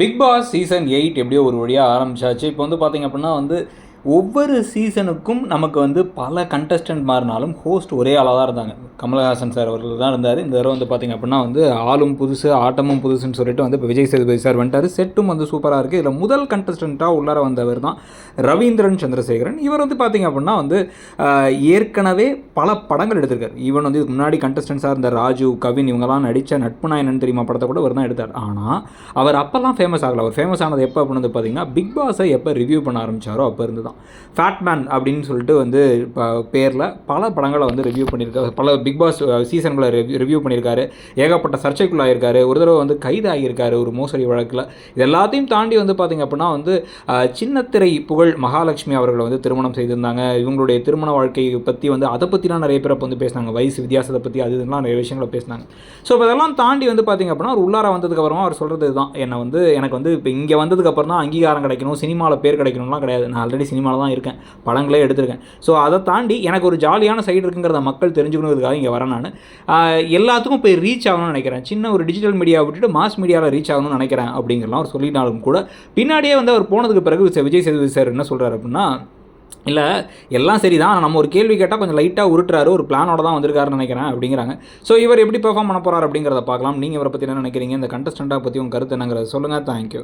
Big Boss season eight எப்படியோ ஒரு வழியாக ஆரம்பிச்சாச்சு. இப்போ வந்து பார்த்தீங்க அப்படின்னா வந்து ஒவ்வொரு சீசனுக்கும் நமக்கு வந்து பல கண்டஸ்டன்ட் மாறினாலும் ஹோஸ்ட் ஒரே ஆளாக தான் இருந்தாங்க. கமலஹாசன் சார் அவர்கள் தான் இருந்தார். இந்த தடவை வந்து பார்த்தீங்க அப்படின்னா வந்து ஆளும் புதுசு ஆட்டமும் புதுசுன்னு சொல்லிட்டு வந்து இப்போ விஜய் சேதுபதி சார் வந்துட்டார். செட்டும் வந்து சூப்பராக இருக்குது இதில் முதல் கண்டஸ்டண்ட்டாக உள்ளார வந்தவர் தான் ரவீந்திரன் சந்திரசேகரன். இவர் வந்து பார்த்திங்க அப்படின்னா வந்து ஏற்கனவே பல படங்கள் எடுத்திருக்கார். ஈவன் வந்து இதுக்கு முன்னாடி கண்டஸ்டன்ஸாக இருந்த ராஜு கவின் இவங்கெல்லாம் நடித்த நட்பு நாயனன் தெரியுமா படத்தை கூட இவர் தான் எடுத்தார். ஆனால் அவர் அப்போல்லாம் ஃபேமஸ் ஆகலை. அவர் ஃபேமஸ் ஆனது எப்போ அப்படின்னு வந்து பார்த்தீங்கன்னா பிக் பாஸை எப்போ ரிவ்யூ பண்ண ஆரம்பிச்சாரோ அப்போ இருந்து தான். ஃபேட்மேன் அப்படின்னு சொல்லிட்டு வந்து இப்போ பேரில் பல படங்களை வந்து ரிவ்யூ பண்ணியிருக்காரு. பல பிக் பாஸ் சீசன்களை ரிவ்யூ ரிவ்யூ பண்ணியிருக்காரு. ஏகப்பட்ட சர்ச்சைக்குள்ளாயிருக்காரு. ஒரு தடவை வந்து கைதாகியிருக்காரு ஒரு மோசடி வழக்கில். இது எல்லாத்தையும் தாண்டி வந்து பார்த்திங்க அப்படின்னா வந்து சின்னத்திரை புகழ் மகாலட்சுமி அவர்களை வந்து திருமணம் செய்திருந்தாங்க. இவங்களுடைய திருமண வாழ்க்கையை பற்றி வந்து அதை பற்றிலாம் நிறைய பேர் அப்ப வந்து பேசினாங்க. வயசு வித்தியாசத்தை பற்றி அது இதெல்லாம் நிறைய விஷயங்களை பேசினாங்க. ஸோ இப்போ இதெல்லாம் தாண்டி வந்து பார்த்திங்க அப்படின்னா அவர் உள்ளார வந்ததுக்கப்புறமா அவர் சொல்கிறது தான் என்னை வந்து எனக்கு வந்து இப்போ இங்கே வந்ததுக்கப்புறம் தான் அங்கீகாரம் கிடைக்கணும் சினிமாவில் பேர் கிடைக்கணும்லாம் கிடையாது. நான் ஆல்ரெடி சினிமாவில் தான் இருக்கேன். படங்களே எடுத்திருக்கேன். ஸோ அதை தாண்டி எனக்கு ஒரு ஜாலியான சைடு இருக்குங்கிறத மக்கள் தெரிஞ்சுக்கணுங்கிறதுக்காக இங்கே வரேன் நான். எல்லாத்துக்கும் போய் ரீச் ஆகணும்னு நினைக்கிறேன். சின்ன ஒரு டிஜிட்டல் மீடியா விட்டுட்டு மாஸ் மீடியாவில் ரீச் ஆகணும்னு நினைக்கிறேன் அப்படிங்கிறலாம் அவர் சொல்லினாலும் கூட பின்னாடியே வந்து அவர் போனதுக்கு பிறகு விஜய் சேதுபதி சார் என்ன சொல்கிறார் அப்படின்னா இல்லை எல்லாம் சரி தான் நம்ம ஒரு கேள்வி கேட்டால் கொஞ்சம் லைட்டாக உருட்டுறாரு. ஒரு பிளானோட தான் வந்திருக்காருன்னு நினைக்கிறேன். அப்படிங்கிறாங்க. ஸோ இவர் எப்படி பெர்ஃபார்ம் பண்ண போகிறார் அப்படிங்கிறத பார்க்கலாம். நீங்கள் இவரை பற்றி என்ன நினைக்கிறீங்க? இந்த கண்டஸ்டண்ட்டாக பற்றி உங்கள் கருத்து என்னங்கிறத சொல்லுங்கள் தேங்க்யூ